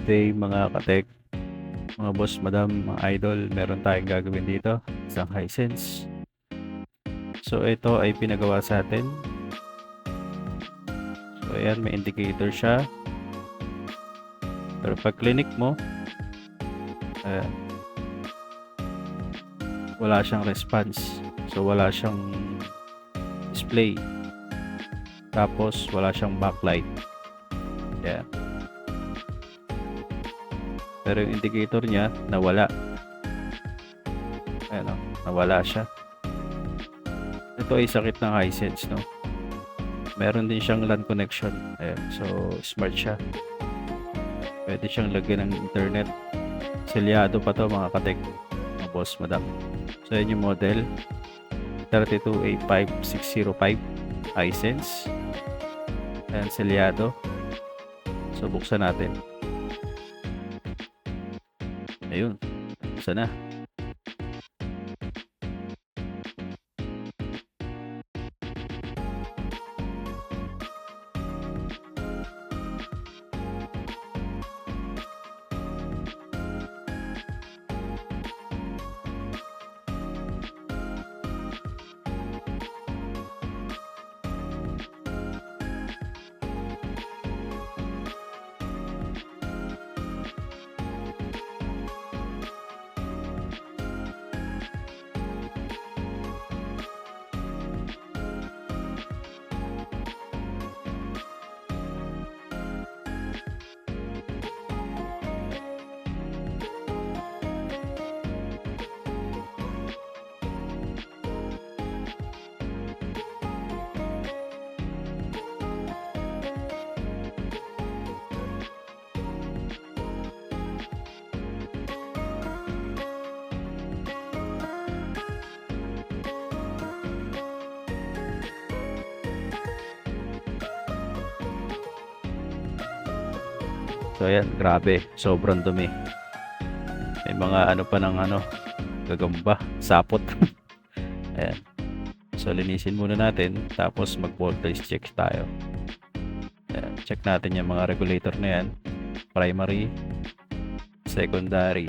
Good day mga katek, mga boss, madam, mga idol, meron tayong gagawin dito, isang Hisense. So ito ay pinagawa sa atin. So ayan, may indicator siya. Pero pag clinic mo, ayan, wala siyang response. So wala siyang display. Tapos wala siyang backlight. Pero yung indicator niya, nawala. Ayan o, nawala siya. Ito ay sakit ng Hisense, no? Meron din siyang LAN connection. Ayan, so smart siya. Pwede siyang lagyan ng internet. Selyado pa to mga katek, mga boss, madam. So yan yung model. 3285605 Hisense. Ayan, selyado. So buksan natin. Ayun. Buksan na. So ayan, grabe. Sobrang dumi. May mga ano pa ng ano, gagamba, sapot. ayan. So linisin muna natin, tapos mag-voltage check tayo. Ayan, check natin yung mga regulator na yan. Primary, secondary.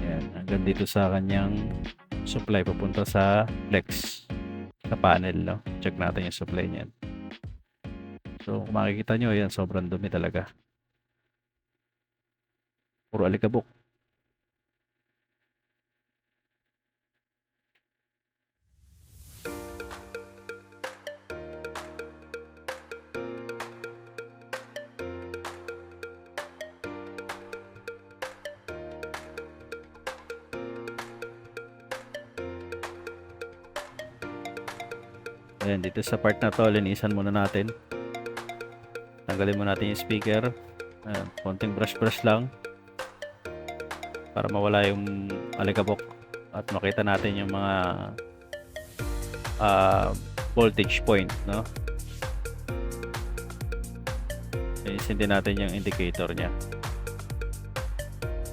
Ayan, hanggang dito sa kanyang supply papunta sa flex sa panel, no? Check natin yung supply niyan. So, kung makikita nyo, yan, sobrang dumi talaga. Puro alikabok. Ayan, dito sa part na to, linisan muna natin. Tanggalin muna natin yung speaker. Ayan, konting brush-brush lang para mawala yung alikabok at makita natin yung mga ah, voltage point no? Ilisin din natin yung indicator niya.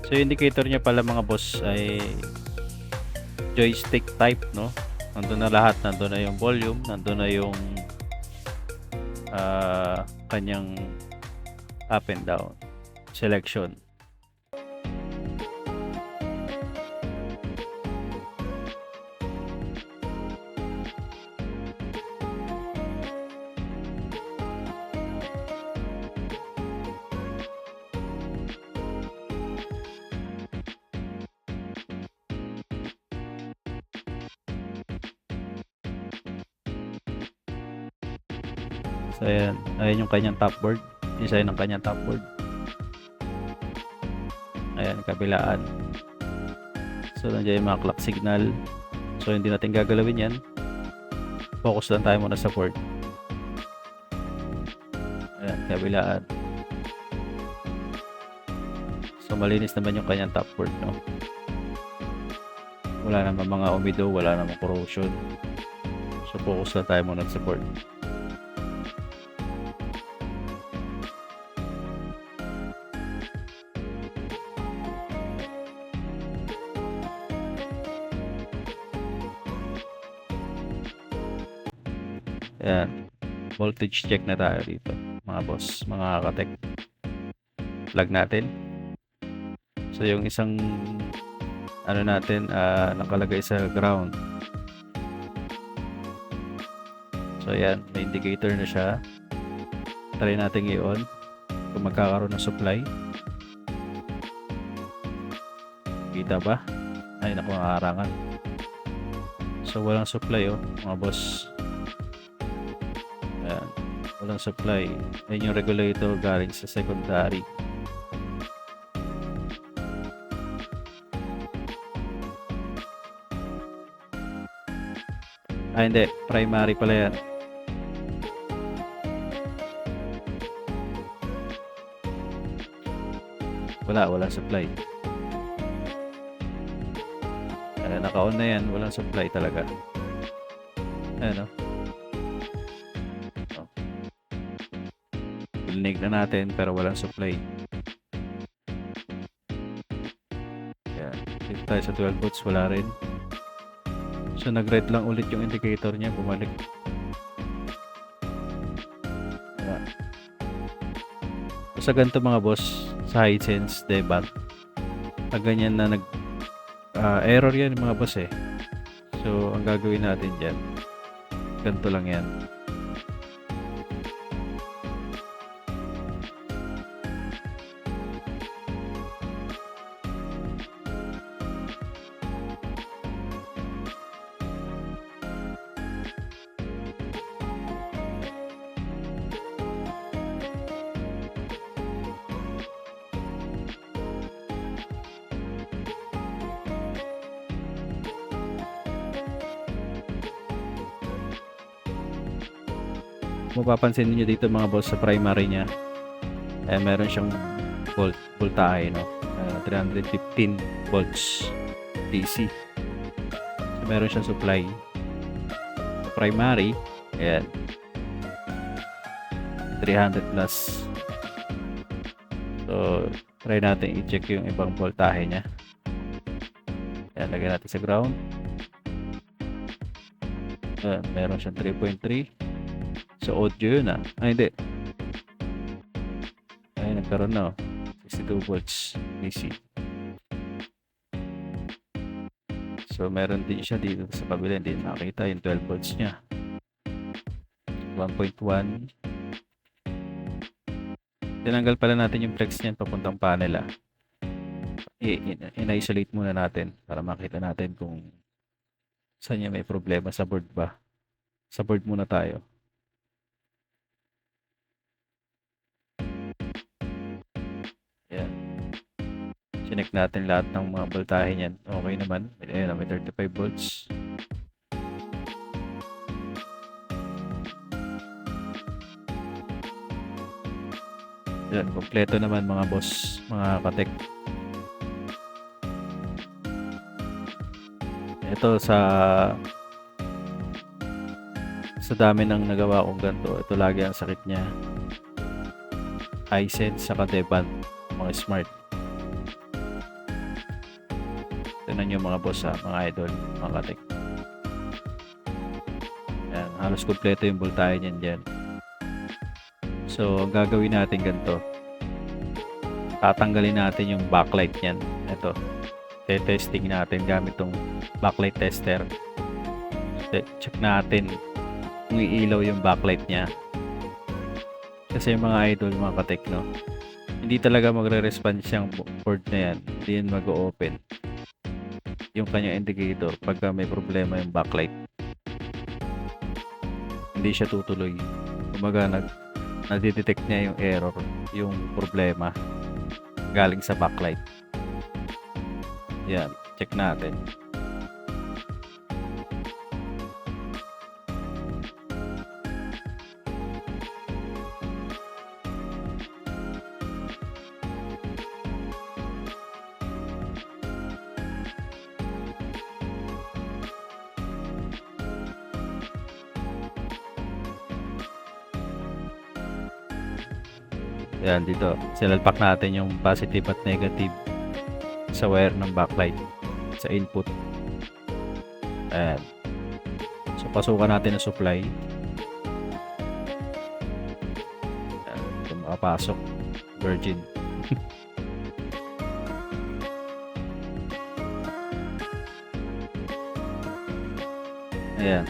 So yung indicator niya pala mga boss ay joystick type no? Nandun na lahat. Nandun na yung volume nandun na yung ah, kanyang up and down selection kanyang top board. Design ng kanyang top board. Ayan, kabilaan. So nandiyan yung mga clock signal. So hindi natin gagalawin yan. Focus lang tayo muna sa board. Ayan, kabilaan. So malinis naman yung kanyang top board, no? Wala naman mga umido, wala naman corrosion. So focus lang tayo muna sa board. Voltage check na tayo dito. Mga boss, mga katek. plug natin. So yung isang ano natin ah, nakalagay sa ground. So ayan, may indicator na siya. Try natin i-on kung magkakaroon ng supply. Kita ba? Ay naku, nakarangan. So walang supply oh, mga boss. Walang supply. Ayan yung regulator galing sa secondary. Ah, hindi. Primary pala yan. Wala, wala supply. Kaya naka-on na yan, walang supply talaga. Ayan Ilinig na natin pero walang supply. Ayan. Dito tayo sa 12 volts, wala rin. So nag-red lang ulit yung indicator niya, bumalik. Ayan. So, sa ganito mga boss, sa Hisense, Debat, pag ganyan na nag ah, error yan mga boss eh. So, ang gagawin natin dyan, ganito lang yan. Mapapansin niyo dito mga boss sa primary niya, eh, meron siyang volt, voltahe, no? Ah, 315 volts DC. So, meron siyang supply. Primary, ayan, 300 plus. So, try natin i-check yung ibang voltahe niya. Ayan, lagyan natin sa ground. Ayan, meron siyang 3.3. So, audio yun ah. Ay, hindi. Ay, nagkaroon na oh. 62 volts DC. So, meron din siya dito sa kabila. Hindi nakita yung 12 volts niya. 1.1. Tinanggal pala natin yung flex niyan papuntang panel ah. I- in- in-isolate muna natin para makita natin kung saan niya may problema sa board ba. Sa board muna tayo. Chinek natin lahat ng mga voltahe niyan. Okay naman. Ayan, may 35 volts. Ayan, kompleto naman mga boss, mga katek. Ito sa sa dami ng nagawa kong ganito, ito lagi ang sakit niya. Hisense sa Deban, mga smart. Tignan nyo mga boss ha, mga idol, mga katek. Ayan, halos kompleto yung voltahe niyan dyan. So, ang gagawin natin ganito. Tatanggalin natin yung backlight niyan. Ito. Te-testing natin gamit tong backlight tester. Te- Check natin kung iilaw yung backlight niya. Kasi yung mga idol, mga katekno, hindi talaga magre-respond siyang bo- board na yan. Hindi yan mag-open. Yung kanyang indicator pagka may problema yung backlight. Hindi siya tutuloy. Kumaga, nag, nadidetect niya yung error, yung problema galing sa backlight. Yan, check natin. Yan, dito. Sinalpak natin yung positive at negative sa wire ng backlight sa input. Ayan. So, pasukan natin ang supply. Ayan, ito makapasok. Virgin. Ayan.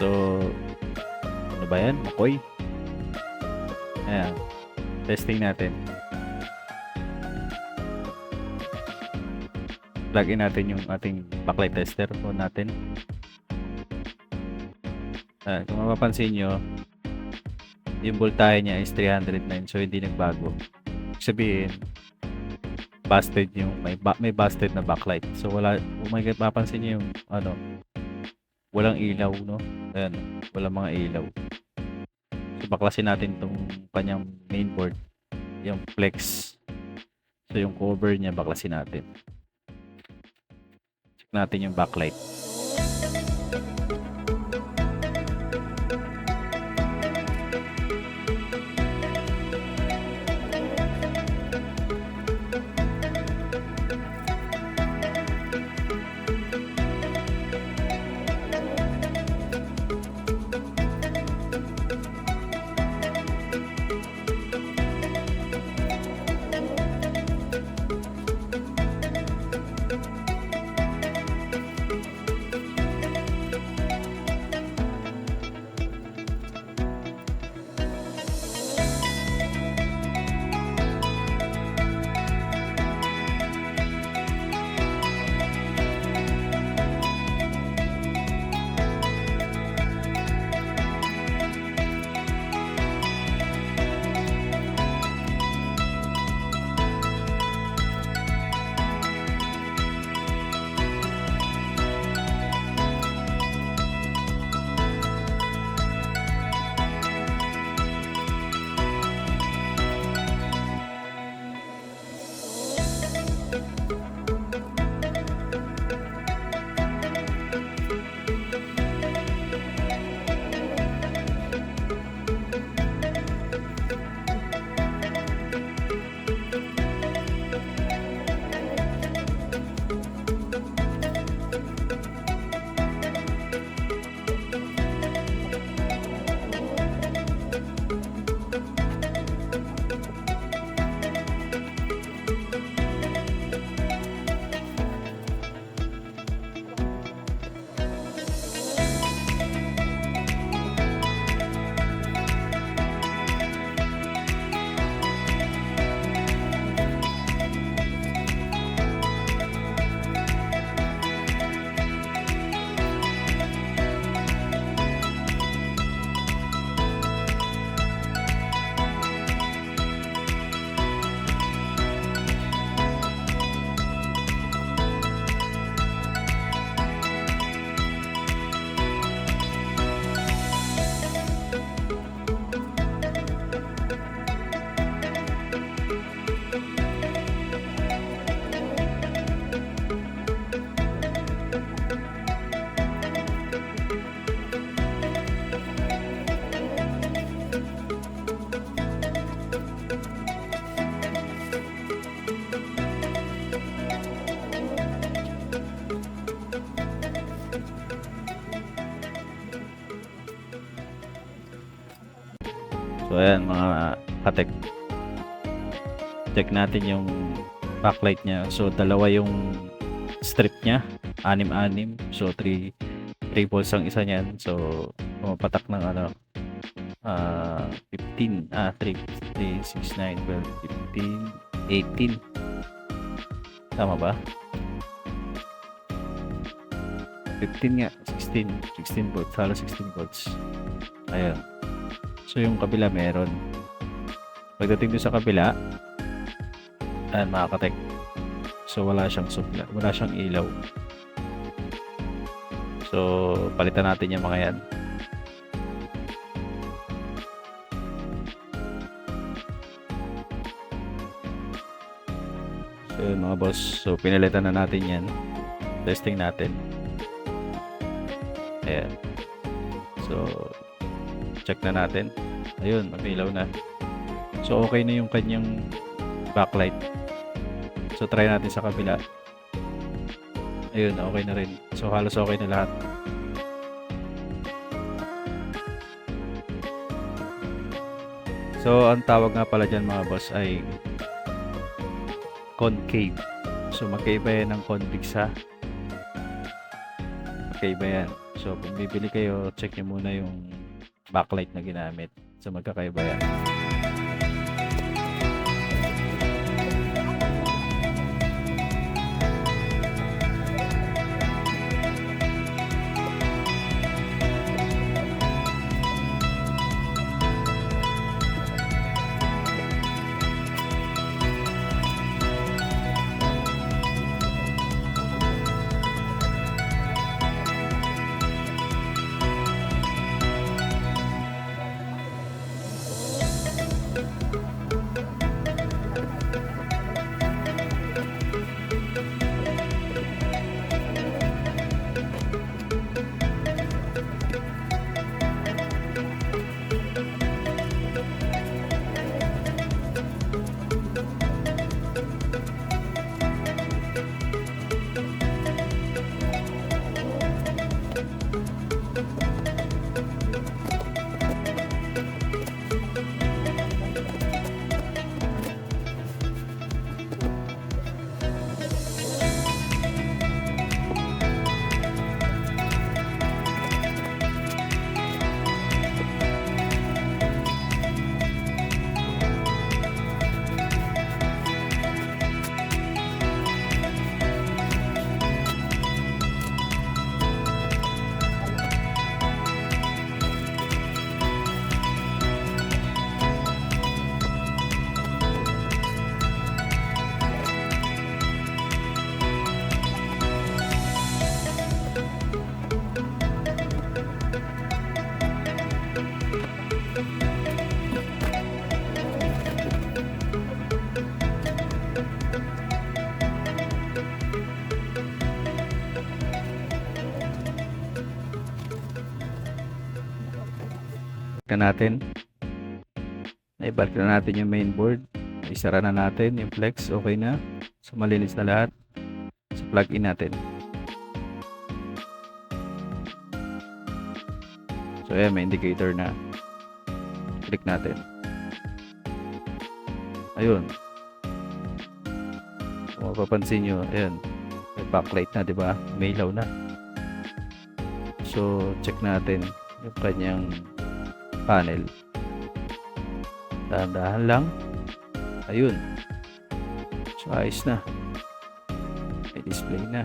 So, ano ba yan? Makoy? Ayan. Testing natin. Plug in natin yung ating backlight tester po natin. Ah, kung mapapansin nyo, yung voltahe niya is 309 so hindi nagbago. Sabihin, busted yung may ba- may busted na backlight. So wala kung may mapapansin niyo yung ano, walang ilaw no. Ayan, walang mga ilaw. Baklasin natin tong kanyang mainboard, yung flex. So yung cover niya baklasin natin. Check natin yung backlight. So ayan mga katek. Check natin yung backlight niya. So dalawa yung strip niya, anim-anim. So 3 3 volts ang isa niyan. So pumapatak ng ano ah 15 ah 3 3 6 9 12 15 18 tama ba? 15 nga. 16 16 volts halos 16 volts ayun So yung kabila meron. Pagdating dun sa kabila, ayan mga katek. So wala siyang supply, wala siyang ilaw. So palitan natin yung mga yan. So yun mga boss, so pinalitan na natin yan. Testing natin. Ayan. So check na natin. Ayun, umilaw na. So, okay na yung kanyang backlight. So, try natin sa kabila. Ayun, okay na rin. So, halos okay na lahat. So, ang tawag nga pala dyan mga boss ay concave. So magkaiba yan ng convex ha. Magkaiba yan. So kung bibili kayo, check nyo muna yung backlight na ginamit. So magkakaiba yan. Ka natin. Naibalik na natin yung mainboard. Isara na natin yung flex. Okay na. So, malinis na lahat. So, plug in natin. So, ayan, may indicator na. Click natin. Ayun. Kung mapapansin nyo, ayan. May backlight na, di ba? May ilaw na. So, check natin yung kanyang panel. Dahan-dahan lang. Ayun. So, ayos na. May display na.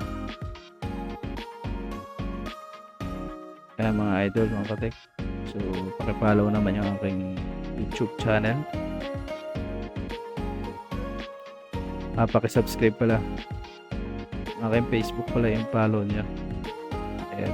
Kaya mga idol, mga katek. So, pakipollow naman yung aking YouTube channel. Ah, pakisubscribe pala. Aking Facebook pala yung follow niya. Ayan.